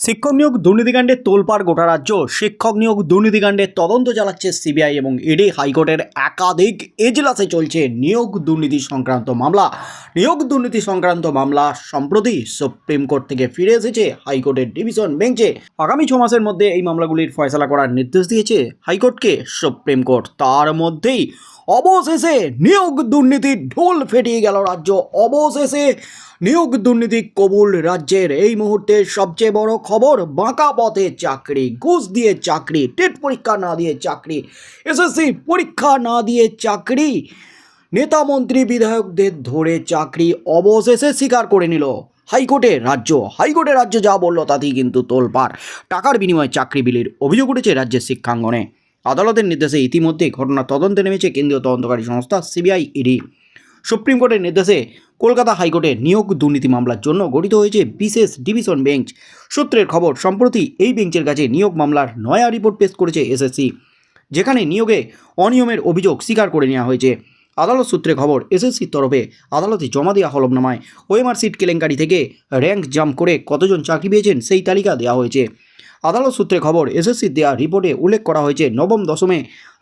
শিক্ষক নিয়োগ দুর্নীতিকাণ্ডে তোলপাড় গোটা রাজ্য। শিক্ষক নিয়োগ দুর্নীতিকাণ্ডের তদন্ত চালাচ্ছে সিবিআই এবং ইডি হাইকোর্টের একাধিক এজলাসে চলছে নিয়োগ দুর্নীতি সংক্রান্ত মামলা। নিয়োগ দুর্নীতি সংক্রান্ত মামলা সম্প্রতি সুপ্রিম কোর্ট থেকে ফিরে এসেছে। হাইকোর্টের ডিভিশন বেঞ্চে আগামী ছ মাসের মধ্যে এই মামলাগুলির ফয়সলা করার নির্দেশ দিয়েছে হাইকোর্টকে সুপ্রিম কোর্ট। তার মধ্যেই অবশেষে নিয়োগ দুর্নীতির ঢোল ফেটিয়ে গেল রাজ্য। অবশেষে নিয়োগ দুর্নীতি কবুল রাজ্যের। এই মুহূর্তে সবচেয়ে বড় খবর, বাঁকা পথে চাকরি, ঘুষ দিয়ে চাকরি, টেট পরীক্ষা না দিয়ে চাকরি, এসএসসি পরীক্ষা না দিয়ে চাকরি নেতা মন্ত্রী বিধায়কদের ধরে চাকরি অবশেষে স্বীকার করে নিল। হাইকোর্টের রাজ্য হাইকোর্টের রাজ্য যা বলল তাতেই কিন্তু তোলপাড়। টাকার বিনিময়ে চাকরি বিলির অভিযোগ উঠেছে রাজ্যের শিক্ষাঙ্গনে। আদালতের নির্দেশে ইতিমধ্যে ঘটনা তদন্তে নেমেছে কেন্দ্রীয় তদন্তকারী সংস্থা, সিবিআই, ইডি। সুপ্রিম কোর্টের নির্দেশে কলকাতা হাইকোর্টে নিয়োগ দুর্নীতি মামলার জন্য গঠিত হয়েছে বিশেষ ডিভিশন বেঞ্চ। সূত্রের খবর, সম্প্রতি এই বেঞ্চের কাছে নিয়োগ মামলার নয়া রিপোর্ট পেশ করেছে এসএসসি যেখানে নিয়োগে অনিয়মের অভিযোগ স্বীকার করে নেওয়া হয়েছে। আদালত সূত্রে খবর এসএসসির তরফে আদালতে জমা দেওয়া হলফনামায় ওএমআর সিট কেলেঙ্কারি থেকে র্যাঙ্ক জাম্প করে কতজন চাকরি পেয়েছেন সেই তালিকা দেওয়া হয়েছে। আদালত সূত্রে খবর, এসএসসি দেওয়া রিপোর্টে উল্লেখ করা হয়েছে, নবম দশমে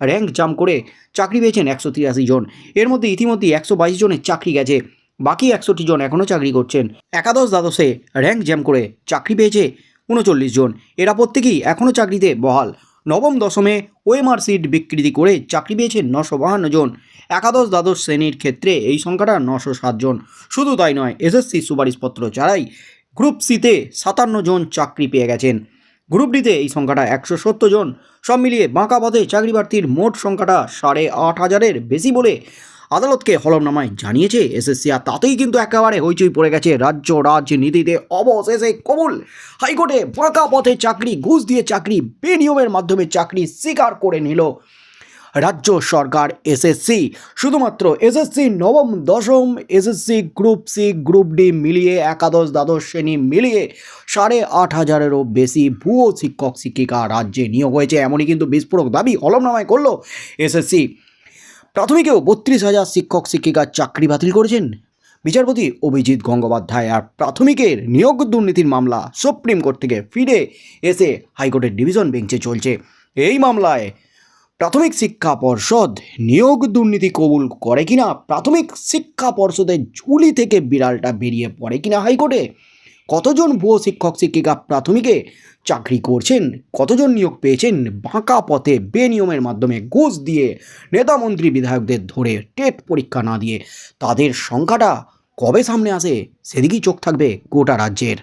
র্যাঙ্ক জাম্প করে চাকরি পেয়েছেন একশো তিরাশি জন। এর মধ্যে ইতিমধ্যে একশো বাইশ জনের চাকরি গেছে, বাকি একষট্টি জন এখনও চাকরি করছেন। একাদশ দ্বাদশে র্যাঙ্ক জ্যাম করে চাকরি পেয়েছে উনচল্লিশ জন। এরা প্রত্যেকেই এখনও চাকরিতে বহাল। নবম দশমে ওএমআর সিট বিকৃতি করে চাকরি পেয়েছেন নশো বাহান্ন জন। একাদশ দ্বাদশ শ্রেণির ক্ষেত্রে এই সংখ্যাটা নশো জন। শুধু তাই নয়, এসএসসি সুপারিশপত্র ছাড়াই গ্রুপ সিতে সাতান্ন জন চাকরি পেয়ে গেছেন। গ্রুপ ডিতে এই সংখ্যাটা একশো সত্তর জন। সব মিলিয়ে বাঁকা পথে চাকরি প্রার্থীর মোট সংখ্যাটা সাড়ে আট হাজারের বেশি বলে আদালতকে হলফনামায় জানিয়েছে এসএসসি। আর তাতেই কিন্তু একেবারে হইচই পড়ে গেছে রাজ্য রাজনীতিতে। অবশেষে কবুল হাইকোর্টে বাঁকা পথে চাকরি, ঘুষ দিয়ে চাকরি, বেনিয়মের মাধ্যমে চাকরি স্বীকার করে নিল। রাজ্য সরকার এসএসসি শুধুমাত্র এসএসসি নবম, দশম SSC group C group D মিলিয়ে একাদশ, দ্বাদশ শ্রেণি মিলিয়ে সাড়ে আট হাজারেরও বেশি ভুয়ো শিক্ষক, শিক্ষিকা রাজ্যে নিয়োগ হয়েছে। এমনই কিন্তু বিস্ফোরক দাবি হলফনামায় করল এসএসসি প্রাথমিকেও বত্রিশ হাজার শিক্ষক শিক্ষিকার চাকরি বাতিল করেছেন। বিচারপতি অভিজিৎ গঙ্গোপাধ্যায় আর প্রাথমিকের নিয়োগ দুর্নীতির মামলা সুপ্রিম কোর্ট থেকে ফিরে এসে হাইকোর্টের ডিভিশন বেঞ্চে চলছে। এই মামলায় প্রাথমিক শিক্ষা পর্ষদ নিয়োগ দুর্নীতি কবুল করে কিনা? প্রাথমিক শিক্ষা পর্ষদের ঝুলি থেকে বিড়ালটা বেরিয়ে পড়ে কিনা হাইকোর্টে? কতজন ভুয়ো শিক্ষক শিক্ষিকা প্রাথমিকে চাকরি করছেন? কতজন নিয়োগ পেয়েছেন? বাঁকা পথে বেনিয়মের মাধ্যমে ঘুষ দিয়ে নেতা মন্ত্রী বিধায়কদের ধরে টেট পরীক্ষা না দিয়ে তাদের সংখ্যাটা কবে সামনে আসে? সেদিকেই চোখ থাকবে গোটা রাজ্যের।